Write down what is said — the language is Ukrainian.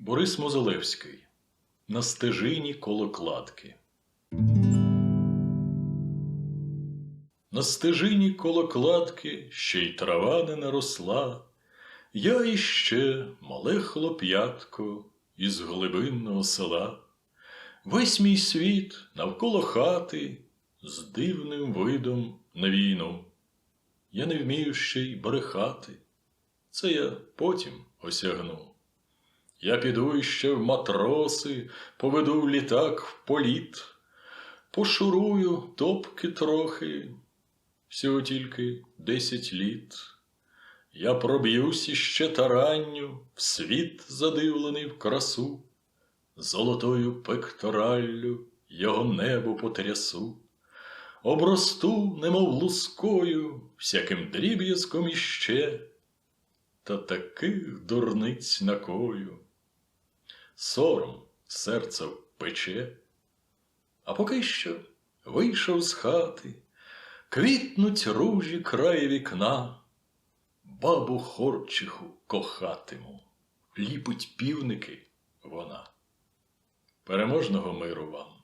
Борис Мозолевський На стежині коло кладки. На стежині коло кладки ще й трава не наросла. Я іще мале хлоп'ятко із глибинного села. Весь мій світ навколо хати з дивним видом на війну. Я не вмію ще й брехати. Це я потім осягну. Я піду іще в матроси, поведу в літак в політ, пошурую топки трохи, всього тільки десять літ. Я проб'юсь іще таранню, в світ задивлений в красу, золотою пектораллю його небо потрясу, обросту, немов лускою, всяким дріб'язком іще, та таких дурниць накою. Сором серце впече, а поки що вийшов з хати, квітнуть ружі край вікна, бабу хорчиху кохатиму, ліпить півники вона. Переможного миру вам!